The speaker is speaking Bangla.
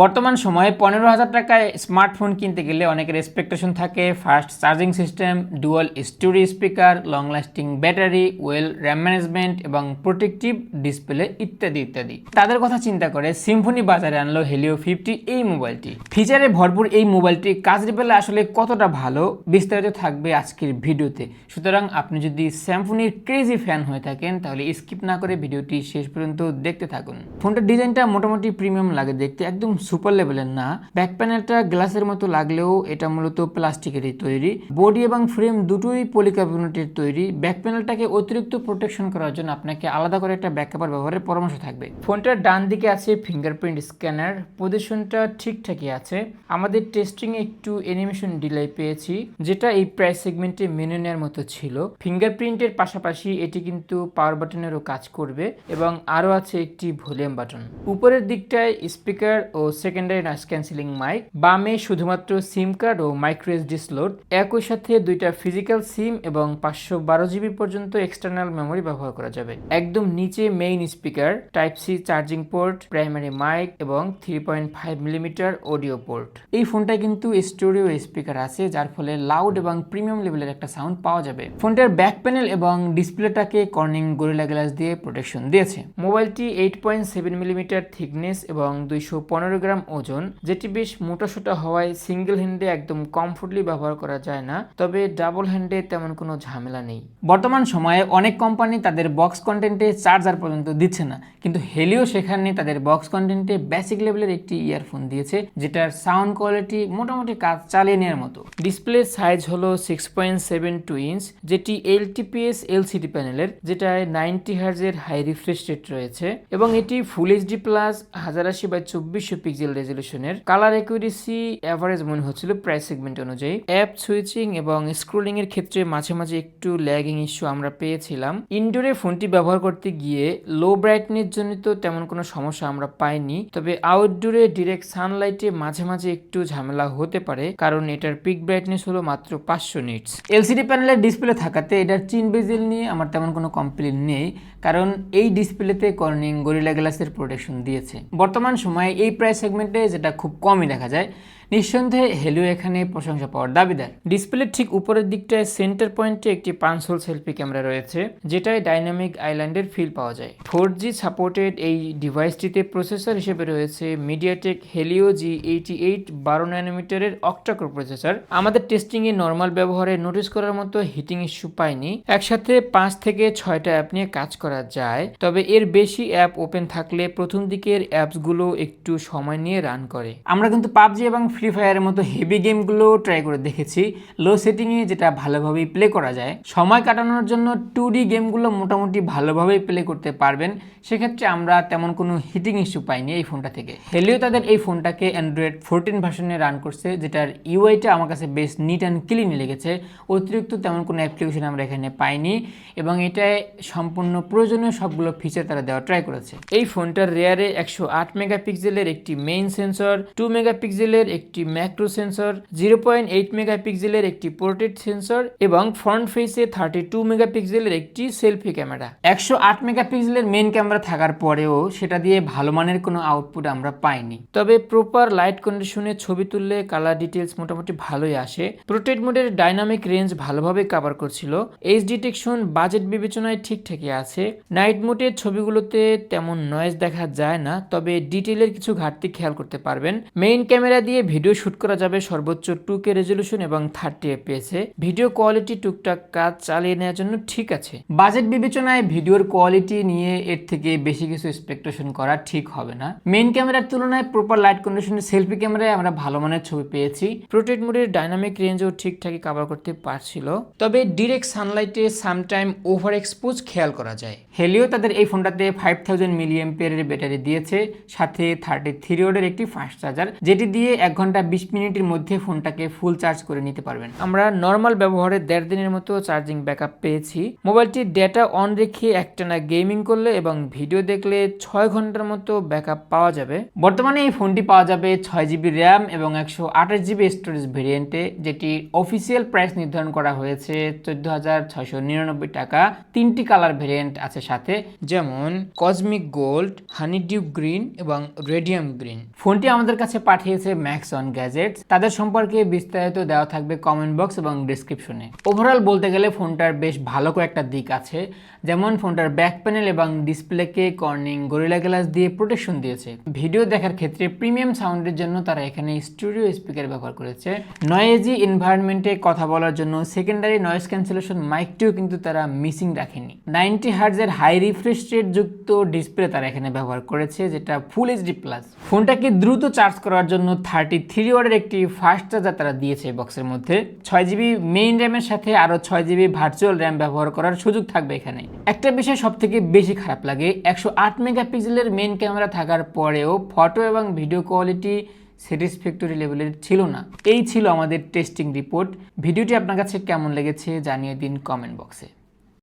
বর্তমান সময়ে পনেরো হাজার টাকায় স্মার্টফোন কিনতে গেলে অনেকের এক্সপেকটেশন থাকে। Fast charging system dual stereo speaker long lasting battery well RAM management এবং প্রোটেক্টিভ ডিসপ্লে ইত্যাদি ইত্যাদি। তাদের কথা চিন্তা করে সিম্ফনি বাজারে আনলো হেলিও ফিফটি এই মোবাইলটি। ফিচারে ভরপুর এই মোবাইলটি কাজের বেলা আসলে কতটা ভালো বিস্তারিত থাকবে আজকের ভিডিওতে। সুতরাং আপনি যদি স্যামফোনির ক্রেজি ফ্যান হয়ে থাকেন, তাহলে স্কিপ না করে ভিডিওটি শেষ পর্যন্ত দেখতে থাকুন। ফোনটার ডিজাইনটা মোটামুটি প্রিমিয়াম লাগে দেখতে, একদম সুপার লেভেলের না। ব্যাক প্যানেলটা গ্লাসের মতো লাগলেও এটা মূলত প্লাস্টিকেরই তৈরি। বডি এবং ফ্রেম দুটোই পলিকার্বনেটের তৈরি। ব্যাক প্যানেলটাকে অতিরিক্ত প্রোটেকশন করার জন্য আপনাকে আলাদা করে একটা ব্যাক কাভার ব্যবহারের পরামর্শ থাকবে। ফোনটার ডান দিকে আছে ফিঙ্গারপ্রিন্ট স্ক্যানার পজিশনটা ঠিকঠাকই আছে। আমাদের টেস্টিং এ একটু অ্যানিমেশন ডিলাই পেয়েছি, যেটা এই প্রাইস সেগমেন্টে মেনে নেওয়ার মতো ছিল। ফিঙ্গারপ্রিন্টের পাশাপাশি এটি কিন্তু পাওয়ার বাটনেরও কাজ করবে এবং আরও আছে একটি ভলিউম বাটন উপরের দিকটায় স্পিকার ও সেকেন্ডারি নয়েস ক্যান্সেলিং মাইক বামে শুধুমাত্র সিম কার্ড ও মাইক্রো এসডি স্লোট একই সাথে দুইটা ফিজিক্যাল সিম এবং পাঁচশো বারো জিবি পর্যন্ত এক্সটার্নাল মেমোরি ব্যবহার করা যাবে। একদম নিচে main speaker type C charging port primary mic এবং three point five millimetre audio port এই ফোনটায় কিন্তু স্টোরিও স্পিকার আছে, যার ফলে লাউড এবং প্রিমিয়াম লেভেলের একটা সাউন্ড পাওয়া যাবে। ফোনটার ব্যাক প্যানেল এবং ডিসপ্লেটাকে কর্নিং গরিলা গ্লাস দিয়ে প্রোটেকশন দিয়েছে। মোবাইলটি eight point seven millimetre thickness এবং দুইশো পনেরো গ্রাম ওজন, যেটি বেশ মোটাসোটা হওয়ায় সিঙ্গেল হ্যান্ডে একদম কমফোর্টলি ব্যবহার করা যায় না, তবে ডাবল হ্যান্ডে তেমন কোনো ঝামেলা নেই। বর্তমান সময়ে অনেক কোম্পানি তাদের বক্স কন্টেন্টে চার্জার পর্যন্ত দিচ্ছে না, কিন্তু হেলিও সেখানে তাদের বক্স কন্টেন্টে বেসিক লেভেলের একটি ইয়ারফোন দিয়েছে, যেটার সাউন্ড কোয়ালিটি মোটামুটি কাজ চালিয়ে নেওয়ার মতো। ডিসপ্লে সাইজ হলো six point seven two inch যেটি এলটিপিএস এলসিডি প্যানেলের যেটায় নাইনটি হার্জের হাই রিফ্রেশ রেট রয়েছে, এবং এটি ফুল এইচডি প্লাস হাজার আশি বাই চব্বিশশো পিক্সেল রেজলিউশনের কালার অ্যাকুরেসি অ্যাভারেজ মনে হচ্ছিল প্রাইস সেগমেন্ট অনুযায়ী। অ্যাপ সুইচিং এবং স্ক্রোলিং এর ক্ষেত্রে মাঝে মাঝে একটু ল্যাগিং ইস্যু আমরা পেয়েছিলাম। ইনডোরে ফোনটি ব্যবহার করতে গিয়ে লো ব্রাইটনেস জনিত তেমন কোনো সমস্যা আমরা পাইনি। তবে আউটডোরে ডিরেক্ট সানলাইটে মাঝে মাঝে একটু ঝামেলা হতে পারে, কারণ এটার পিক ব্রাইটনেস হলো মাত্র পাঁচশো নিটস এলসিডি প্যানেলের ডিসপ্লে থাকাতে এটার চিন বেজেল নিয়ে আমার তেমন কোনো কমপ্লেন নেই, কারণ এই ডিসপ্লেতে কর্নিং গরিলা গ্লাসের প্রোটেকশন দিয়েছে। বর্তমান সময়ে এই প্রাইস সেগমেন্টে যেটা খুব কমই দেখা যায়। নিঃসন্দেহে হেলিও এখানে প্রশংসা পাওয়ার দাবিদার ডিসপ্লের ঠিক উপরের দিকটায় সেন্টার পয়েন্টে একটি পাঁচশোল সেলফি ক্যামেরা রয়েছে, যেটায় ডাইনামিক আইল্যান্ডের ফিল পাওয়া যায়। ফোর জি সাপোর্টেড এই ডিভাইসটিতে প্রসেসর হিসেবে রয়েছে MediaTek Helio G eighty eight বারো ন্যানোমিটারের অক্টাকোর প্রসেসর আমাদের টেস্টিংয়ে নর্মাল ব্যবহারে নোটিস করার মতো হিটিং ইস্যু পাইনি। একসাথে পাঁচ থেকে ছয়টা অ্যাপ নিয়ে কাজ করা যায়, তবে এর বেশি অ্যাপ ওপেন থাকলে প্রথম দিকের অ্যাপসগুলো একটু সময় নিয়ে রান করে। আমরা কিন্তু পাবজি এবং ফ্রি ফায়ারের মতো হেভি গেমগুলো ট্রাই করে দেখেছি। লো সেটিংয়ে যেটা ভালোভাবেই প্লে করা যায়। সময় কাটানোর জন্য টু ডি গেমগুলো মোটামুটি ভালোভাবেই প্লে করতে পারবেন। সেক্ষেত্রে আমরা তেমন কোনো হিটিং ইস্যু পাইনি এই ফোনটা থেকে। হেলিও তাদের এই ফোনটাকে অ্যান্ড্রয়েড ফোরটিন ভার্সনে রান করছে, যেটার ইউআইটা আমার কাছে বেশ নিট অ্যান্ড ক্লিন লেগেছে। অতিরিক্ত তেমন কোনো অ্যাপ্লিকেশন আমরা এখানে পাইনি এবং এটায় সম্পূর্ণ প্রয়োজনীয় সবগুলো ফিচার তারা দেওয়া ট্রাই করেছে। এই ফোনটার রেয়ারে একশো আট মেগাপিক্সেলের একটি মেইন সেন্সর টু মেগাপিক্সেলের একটি macro sensor, zero point eight মেগাপিক্সেলের একটি পোর্ট্রেট সেন্সর এবং ফ্রন্ট ফেসে থার্টি টু মেগাপিক্সেলের একটি সেলফি ক্যামেরা। একশো আট মেগাপিক্সেলের মেইন ক্যামেরা থাকার পরেও সেটা দিয়ে ভালো মানের কোনো আউটপুট আমরা পাইনি। তবে প্রপার লাইট কন্ডিশনে ছবি তুললে কালার ডিটেলস মোটামুটি ভালোই আসে। প্রোটেক্ট মোডের ডাইনামিক রেঞ্জ ভালোভাবে কভার করছিল। এইচ ডিটেকশন বাজেট বিবেচনায় ঠিকঠাকই আছে। নাইট মোডের ছবিগুলোতে তেমন নয়েজ দেখা যায় না, তবে ডিটেলের কিছু ঘাটতি খেয়াল করতে পারবেন। মেইন ক্যামেরা দিয়ে ভিডিও শুট করা যাবে সর্বোচ্চ টু কে রেজলিউশন এবং থার্টি এফপিএস এ। ভিডিও কোয়ালিটি টুকটাক কাজ চালিয়ে নেওয়ার জন্য ঠিক আছে। বাজেট বিবেচনায় ভিডিওর কোয়ালিটি নিয়ে এর থেকে বেশি কিছু এক্সপেকটেশন করা ঠিক হবে না। মেইন ক্যামেরার তুলনায় প্রপার লাইট কন্ডিশনের সেলফি ক্যামেরায় আমরা ভালো মানের ছবি পেয়েছি। প্রোটেক্ট মোডের ডাইনামিক রেঞ্জও ঠিকঠাকই কভার করতে পারছিল। তবে ডিরেক্ট সানলাইটে সামটাইম ওভার এক্সপোজ খেয়াল করা যায়। হেলিও তাদের এই ফোনটাতে ফাইভ থাউজেন্ড পেয়ারের ব্যাটারি দিয়েছে। সাথে থার্টি থ্রি ওডের একটি ফাস্ট চার্জার যেটি দিয়ে এক ঘণ্টা ঘণ্টা বিশ মিনিটের মধ্যে ফোনটাকে ফুল চার্জ করে নিতে পারবেন। আমরা নর্মাল ব্যবহারে দেড় দিনের মতো চার্জিং ব্যাকআপ পেয়েছি। মোবাইলটি ডেটা অন রেখে একটানা গেমিং করলে এবং ভিডিও দেখলে ছয় ঘণ্টার মতো ব্যাকআপ পাওয়া যাবে। বর্তমানে এই ফোনটি পাওয়া যাবে ছয় জিবি র্যাম এবং একশো আঠাশ জিবি স্টোরেজ ভেরিয়েন্টে যেটি অফিসিয়াল প্রাইস নির্ধারণ করা হয়েছে চোদ্দ হাজার ছয়শো নিরানব্বই টাকা। তিনটি কালার ভেরিয়েন্ট আছে সাথে, যেমন cosmic gold honey dew green এবং রেডিয়াম গ্রিন ফোনটি আমাদের কাছে পাঠিয়েছে ম্যাক্স অন গ্যাজেটস তাদের সম্পর্কে বিস্তারিত দেওয়া থাকবে কমেন্ট বক্স এবং ডিসক্রিপশনে ওভারঅল বলতে গেলে ফোনটার বেশ ভালো কয়েকটা দিক আছে। যেমন ফোনটার ব্যাক প্যানেল এবং ডিসপ্লেকে কর্নিং গরিলা গ্লাস দিয়ে প্রোটেকশন দিয়েছে। ভিডিও দেখার ক্ষেত্রে প্রিমিয়াম সাউন্ডের জন্য তারা এখানে স্টুডিও স্পিকার ব্যবহার করেছে। নয়েজি এনভায়রনমেন্টে কথা বলার জন্য সেকেন্ডারি নয়েজ ক্যান্সেলেশন মাইকটিও কিন্তু তারা মিসিং রাখেনি। নাইনটি হার্জের হাই রিফ্রেশ রেট যুক্ত ডিসপ্লে তারা এখানে ব্যবহার করেছে, যেটা ফুল এইচডি প্লাস ফোনটাকে দ্রুত চার্জ করার জন্য থার্টি থ্রি ওয়ার্ডের একটি ফাস্ট চার্জার তারা দিয়েছে বক্সের মধ্যে। ছয় জিবি মেইন র্যামের সাথে আরও ছয় জিবি ভার্চুয়াল র্যাম ব্যবহার করার সুযোগ থাকবে এখানে। একটা বিষয় সব থেকে বেশি খারাপ লাগে, একশো আট মেগাপিক্সেলের মেইন ক্যামেরা থাকার পরেও ফটো এবং ভিডিও কোয়ালিটি স্যাটিসফ্যাক্টরি লেভেলের ছিল না। এই ছিল আমাদের টেস্টিং রিপোর্ট ভিডিওটি আপনার কাছে কেমন লেগেছে জানিয়ে দিন কমেন্ট বক্সে